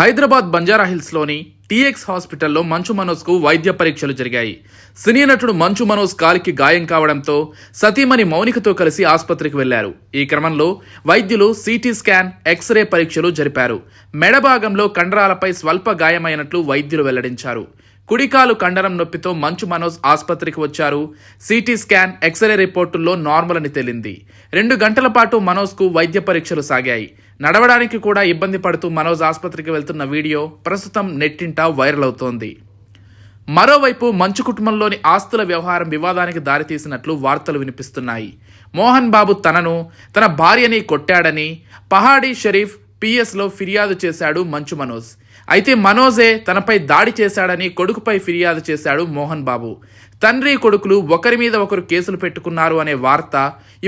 Hyderabad బంజారాహిల్స్లోని TX హాస్పిటల్లో మంచు మనోజ్కు వైద్య పరీక్షలు జరిగాయి. సినీ నటుడు మంచు మనోజ్ కాలికి గాయం కావడంతో సతీమణి మౌనికతో కలిసి ఆసుపత్రికి వెళ్ళారు. ఈ క్రమంలో వైద్యులు సిటీ స్కాన్ ఎక్స్రే పరీక్షలు జరిపారు. మెడ భాగంలో కండరాలపై స్వల్ప గాయమైనట్లు వైద్యులు వెల్లడించారు. కుడికాలు కండరం నొప్పితో మంచు మనోజ్ ఆసుపత్రికి వచ్చారు. సిటీ స్కాన్ ఎక్స్రే రిపోర్టుల్లో నార్మల్ అని తేలింది. రెండు గంటల పాటు మనోజ్కు వైద్య పరీక్షలు సాగాయి. నడవడానికి కూడా ఇబ్బంది పడుతూ మనోజ్ ఆసుపత్రికి వెళ్తున్న వీడియో ప్రస్తుతం నెట్టింట వైరల్ అవుతోంది. మరోవైపు మంచు కుటుంబంలోని ఆస్తుల వ్యవహారం వివాదానికి దారితీసినట్లు వార్తలు వినిపిస్తున్నాయి. మోహన్ బాబు తనను తన భార్యని కొట్టాడని పహాడీ షరీఫ్ పిఎస్లో ఫిర్యాదు చేశాడు మంచు మనోజ్. అయితే మనోజే తనపై దాడి చేశాడని కొడుకుపై ఫిర్యాదు చేశాడు మోహన్ బాబు. తండ్రి కొడుకులు ఒకరి మీద ఒకరు కేసులు పెట్టుకున్నారు అనే వార్త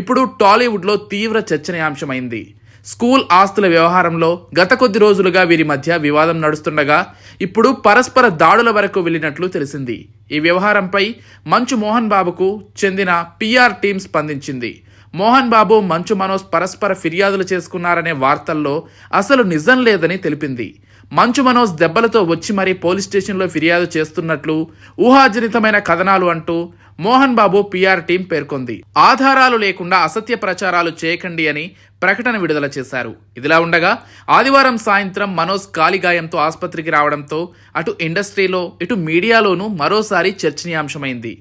ఇప్పుడు టాలీవుడ్లో తీవ్ర చర్చనీయాంశమైంది. స్కూల్ ఆస్తుల వ్యవహారంలో గత కొద్ది రోజులుగా వీరి మధ్య వివాదం నడుస్తుండగా ఇప్పుడు పరస్పర దాడుల వరకు వెళ్ళినట్లు తెలిసింది. ఈ వ్యవహారంపై మంచు మోహన్ బాబుకు చెందిన పిఆర్ టీం స్పందించింది. మోహన్ బాబు మంచు మనోజ్ పరస్పర ఫిర్యాదులు చేసుకున్నారనే వార్తల్లో అసలు నిజం లేదని తెలిపింది. మంచు మనోజ్ దెబ్బలతో వచ్చి మరీ పోలీస్ స్టేషన్లో ఫిర్యాదు చేస్తున్నట్లు ఊహాజనితమైన కథనాలు అంటూ మోహన్ బాబు పిఆర్ టీం పేర్కొంది. ఆధారాలు లేకుండా అసత్య ప్రచారాలు చేయకండి అని ప్రకటన విడుదల చేశారు. ఇదిలా ఉండగా ఆదివారం సాయంత్రం మనోజ్ కాలిగాయంతో ఆసుపత్రికి రావడంతో అటు ఇండస్ట్రీలో ఇటు మీడియాలోనూ మరోసారి చర్చనీయాంశమైంది.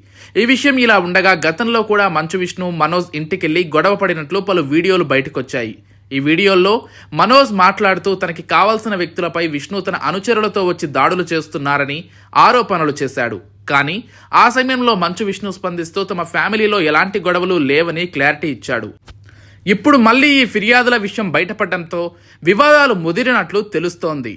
ఈ విషయం ఇలా ఉండగా గతంలో కూడా మంచు విష్ణు మనోజ్ ఇంటికెళ్ళి గొడవ పడినట్లు పలు వీడియోలు బయటకొచ్చాయి. ఈ వీడియోల్లో మనోజ్ మాట్లాడుతూ తనకి కావాల్సిన వ్యక్తులపై విష్ణు తన అనుచరులతో వచ్చి దాడులు చేస్తున్నారని ఆరోపణలు చేశాడు. కానీ ఆ సమయంలో మంచు విష్ణు స్పందిస్తూ తమ ఫ్యామిలీలో ఎలాంటి గొడవలు లేవని క్లారిటీ ఇచ్చాడు. ఇప్పుడు మళ్ళీ ఈ ఫిర్యాదుల విషయం బయటపడడంతో వివాదాలు ముదిరినట్లు తెలుస్తోంది.